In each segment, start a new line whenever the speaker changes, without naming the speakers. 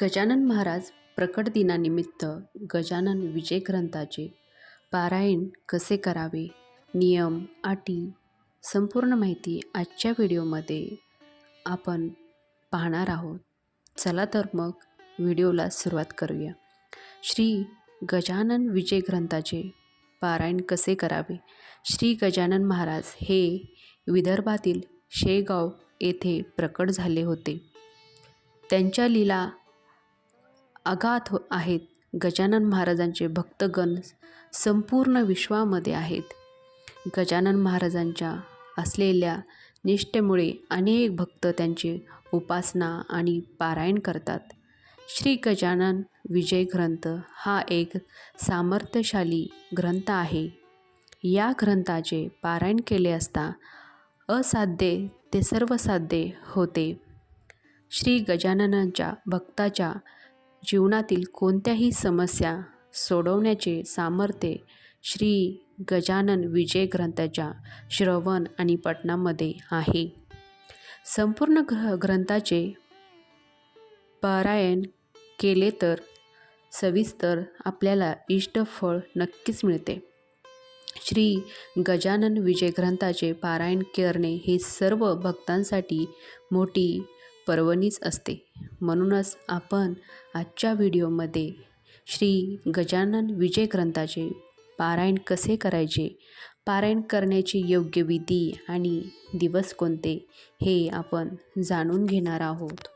गजानन महाराज प्रकट दिनानिमित्त गजानन विजय ग्रंथाचे पारायण कसे करावे नियम अटी संपूर्ण माहिती आजच्या व्हिडिओमध्ये आपण पाहणार आहोत. चला तर मग व्हिडिओला सुरुवात करूया. श्री गजानन विजय ग्रंथाचे पारायण कसे करावे? श्री गजानन महाराज हे विदर्भातील शेगाव येथे प्रकट झाले होते. त्यांच्या लीला अगाध हो- आहेत. गजानन महाराजांचे भक्तगण संपूर्ण विश्वामध्ये आहेत. गजानन महाराजांच्या असलेल्या निष्ठेमुळे अनेक भक्त त्यांची उपासना आणि पारायण करतात. श्री गजानन विजय ग्रंथ हा एक सामर्थ्यशाली ग्रंथ आहे. या ग्रंथाचे पारायण केले असता असाध्य ते सर्व साध्य होते. श्री गजाननांच्या भक्ताच्या जीवनातील कोणत्याही समस्या सोडवण्याचे सामर्थ्य श्री गजानन विजय ग्रंथाच्या श्रवण आणि पठणामध्ये आहे. संपूर्ण ग्र ग्रंथाचे पारायण केले तर सविस्तर आपल्याला इष्टफळ नक्कीच मिळते. श्री गजानन विजय ग्रंथाचे पारायण करणे हे सर्व भक्तांसाठी मोठी पर्वणीच असते. म्हणूनच आपण आजच्या व्हिडिओमध्ये श्री गजानन विजय ग्रंथाचे पारायण कसे करायचे पारायण करण्याची योग्य विधी आणि दिवस कोणते हे आपण जाणून घेणार आहोत.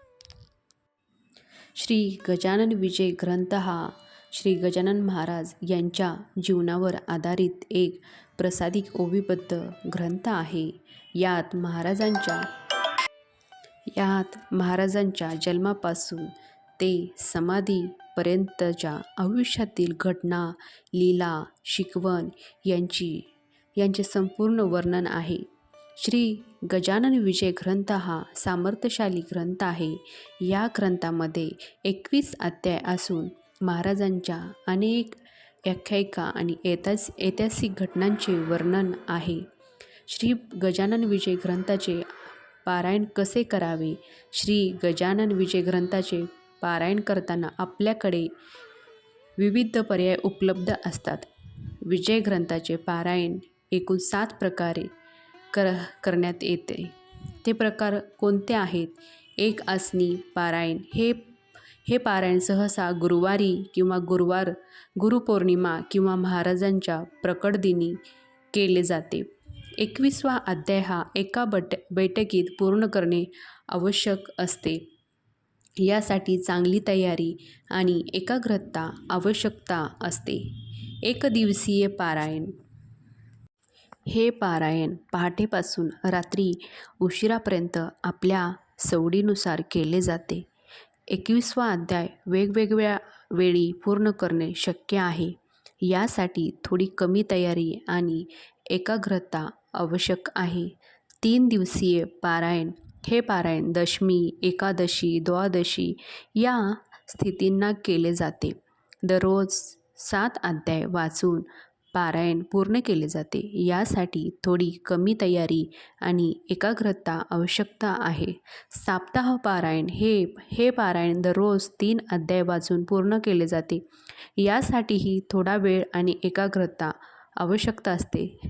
श्री गजानन विजय ग्रंथ हा श्री गजानन महाराज यांच्या जीवनावर आधारित एक प्रसादिक ओवीबद्ध ग्रंथ आहे. यात महाराजांच्या यात महाराजांच्या जन्मापासून ते समाधीपर्यंतच्या आयुष्यातील घटना लीला शिकवण यांची यांचे संपूर्ण वर्णन आहे. श्री गजानन विजय ग्रंथ हा सामर्थ्यशाली ग्रंथ आहे. या ग्रंथामध्ये एकवीस अध्याय असून महाराजांच्या अनेक आख्यायिका आणि ऐतिहास ऐतिहासिक घटनांचे वर्णन आहे. श्री गजानन विजय ग्रंथाचे पारायण कसे करावे? श्री गजानन विजय ग्रंथाचे पारायण करताना आपल्याकडे विविध पर्याय उपलब्ध असतात. विजय ग्रंथाचे पारायण एकूण सात प्रकारे कर करण्यात येते. ते प्रकार कोणते आहेत? एक आसनी पारायण. हे हे पारायण सहसा गुरुवारी किंवा गुरुवार गुरुपौर्णिमा किंवा महाराजांच्या प्रकट दिनी केले जाते. एकवीसवा अध्याय हा एका बट बैठकीत पूर्ण करणे आवश्यक असते. यासाठी चांगली तयारी आणि एकाग्रता आवश्यकता असते. एकदिवसीय पारायण. हे पारायण पहाटेपासून रात्री उशिरापर्यंत आपल्या सवडीनुसार केले जाते. एकवीसवा अध्याय वेगवेगळ्या वेळी पूर्ण करणे शक्य आहे. यासाठी थोडी कमी तयारी आणि एकाग्रता आवश्यक आहे. तीन दिवसीय पारायण हे पारायण दशमी एकादशी द्वादशी या स्थितींना केले जाते. दररोज सात अध्याय वाचून पारायण पूर्ण केले जाते. यासाठी थोडी कमी तयारी आणि एकाग्रता आवश्यकता आहे. साप्ताह पारायण हे हे पारायण दररोज तीन अध्याय वाचून पूर्ण केले जाते. यासाठीही थोडा वेळ आणि एकाग्रता आवश्यकता असते.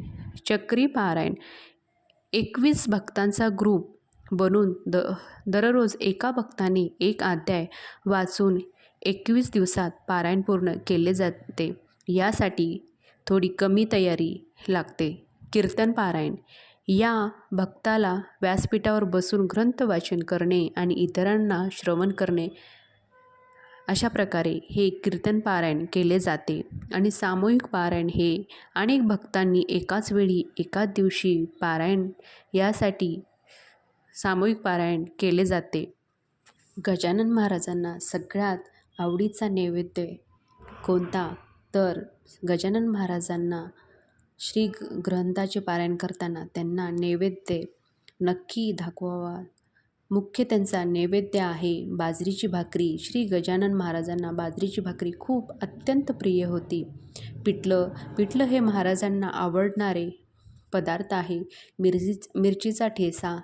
चक्री पारायण. एकवीस भक्तांचा ग्रुप बनून द दररोज एका भक्ताने एक अध्याय वाचून एकवीस दिवसात पारायण पूर्ण केले जाते. यासाठी थोडी कमी तयारी लागते. कीर्तन पारायण. या भक्ताला व्यासपीठावर बसून ग्रंथ वाचन करणे आणि इतरांना श्रवण करणे अशा प्रकारे हे कीर्तन पारायण केले जाते आणि सामूहिक पारायण हे अनेक भक्तांनी एकाच वेळी एकाच दिवशी पारायण यासाठी सामूहिक पारायण केले जाते. गजानन महाराजांना सगळ्यात आवडीचा नैवेद्य कोणता? तर गजानन महाराजांना श्री ग्रंथाचे पारायण करताना त्यांना नैवेद्य नक्की दाखवावा मुख्य त्यांचा नैवेद्य आहे. बाजरीची भाकरी. श्री गजानन महाराजांना बाजरीची भाकरी खूप अत्यंत प्रिय होती. पिठलं पिठलं हे महाराजांना आवडणारे पदार्थ आहे. मिरजीच मिरचीचा ठेसा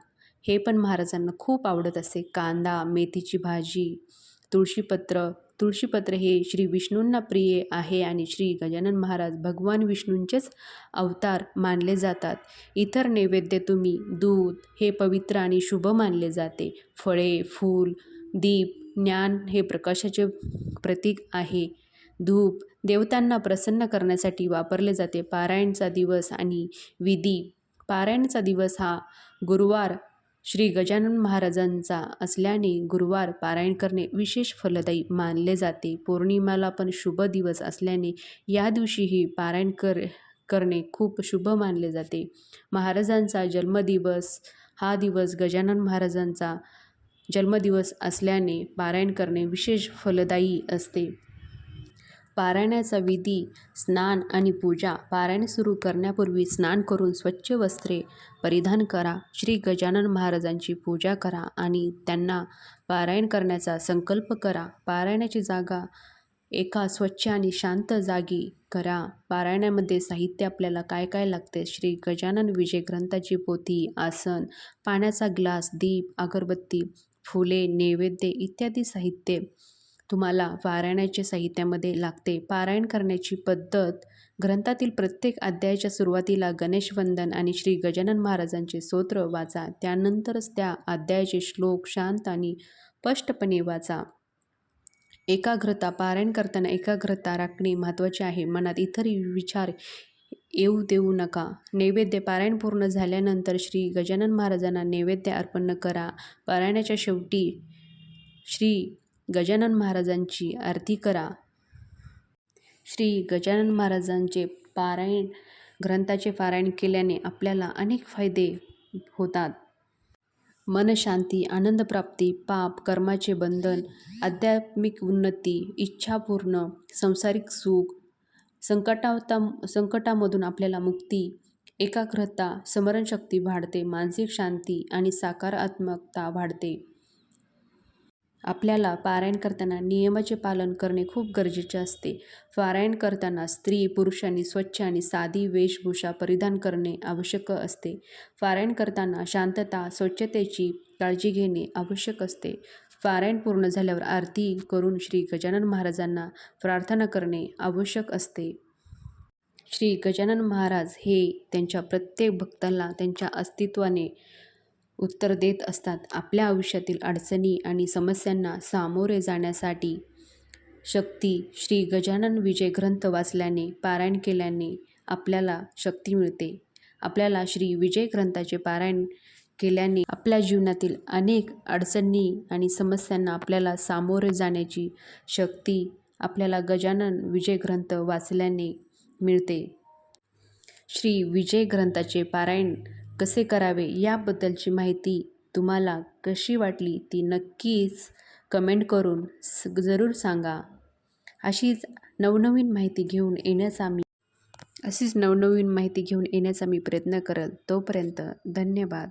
हे पण महाराजांना खूप आवडत असे. कांदा मेथीची भाजी तुळशीपत्र तुळशीपत्र हे श्री विष्णूंना प्रिय आहे आणि श्री गजानन महाराज भगवान विष्णूंचेच अवतार मानले जातात. इतर नैवेद्य तुम्ही दूध हे पवित्र आणि शुभ मानले जाते. फळे फूल दीप ज्ञान हे प्रकाशाचे प्रतीक आहे. धूप देवतांना प्रसन्न करण्यासाठी वापरले जाते. पारायणचा दिवस आणि विधी. पारायणचा दिवस हा गुरुवार श्री गजानन महाराजांचा असल्याने गुरुवार पारायण करणे विशेष फलदायी मानले जाते. पौर्णिमाला पण शुभ दिवस असल्याने या दिवशीही पारायण कर करणे खूप शुभ मानले जाते. महाराजांचा जन्मदिवस हा दिवस गजानन महाराजांचा जन्मदिवस असल्याने पारायण करणे विशेष फलदायी असते. पारायणाचा विधी स्नान आणि पूजा. पारायण सुरू करण्यापूर्वी स्नान करून स्वच्छ वस्त्रे परिधान करा. श्री गजानन महाराजांची पूजा करा आणि त्यांना पारायण करण्याचा संकल्प करा. पारायणाची जागा एका स्वच्छ आणि शांत जागी करा. पारायणामध्ये साहित्य आपल्याला काय काय लागते? श्री गजानन विजय ग्रंथाची पोथी आसन पाण्याचा ग्लास दीप अगरबत्ती फुले नैवेद्य इत्यादी साहित्य तुम्हाला पारायणाच्या साहित्यामध्ये लागते. पारायण करण्याची पद्धत ग्रंथातील प्रत्येक अध्यायाच्या सुरुवातीला गणेशवंदन आणि श्री गजानन महाराजांचे स्तोत्र वाचा. त्यानंतरच त्या अध्यायाचे श्लोक शांत आणि स्पष्टपणे वाचा. एकाग्रता पारायण करताना एकाग्रता राखणे महत्त्वाचे आहे. मनात इतर विचार येऊ देऊ नका. नैवेद्य पारायण पूर्ण झाल्यानंतर श्री गजानन महाराजांना नैवेद्य अर्पण करा. पारायणाच्या शेवटी श्री गजानन महाराजांची आरती करा. श्री गजानन महाराजांचे पारायण ग्रंथाचे पारायण केल्याने आपल्याला अनेक फायदे होतात. मनशांती आनंदप्राप्ती पाप कर्माचे बंधन आध्यात्मिक उन्नती इच्छापूर्ण संसारिक सुख संकटावता संकटामधून आपल्याला मुक्ती एकाग्रता स्मरणशक्ती वाढते मानसिक शांती आणि साकारात्मकता वाढते. आपल्याला पारायण करताना नियमाचे पालन करणे खूप गरजेचे असते. पारायण करताना स्त्री पुरुषांनी स्वच्छ आणि साधी वेशभूषा परिधान करणे आवश्यक असते. पारायण करताना शांतता स्वच्छतेची काळजी घेणे आवश्यक असते. पारायण पूर्ण झाल्यावर आरती करून श्री गजानन महाराजांना प्रार्थना करणे आवश्यक असते. श्री गजानन महाराज हे त्यांच्या प्रत्येक भक्ताला त्यांच्या अस्तित्वाने उत्तर देत असतात. आपल्या आयुष्यातील अडचणी आणि समस्यांना सामोरे जाण्यासाठी शक्ती श्री गजानन विजय ग्रंथ वाचल्याने पारायण केल्याने आपल्याला शक्ती मिळते. आपल्याला श्री विजय ग्रंथाचे पारायण केल्याने आपल्या जीवनातील अनेक अडचणी आणि समस्यांना आपल्याला सामोरे जाण्याची शक्ती आपल्याला गजानन विजय ग्रंथ वाचल्याने मिळते. श्री विजय ग्रंथाचे पारायण कसे करावे याबद्दलची माहिती तुम्हाला कशी वाटली ती नक्कीच कमेंट करून स जरूर सांगा. अशीच नवनवीन माहिती घेऊन येण्याचा मी अशीच नवनवीन माहिती घेऊन येण्याचा मी प्रयत्न करत तोपर्यंत धन्यवाद.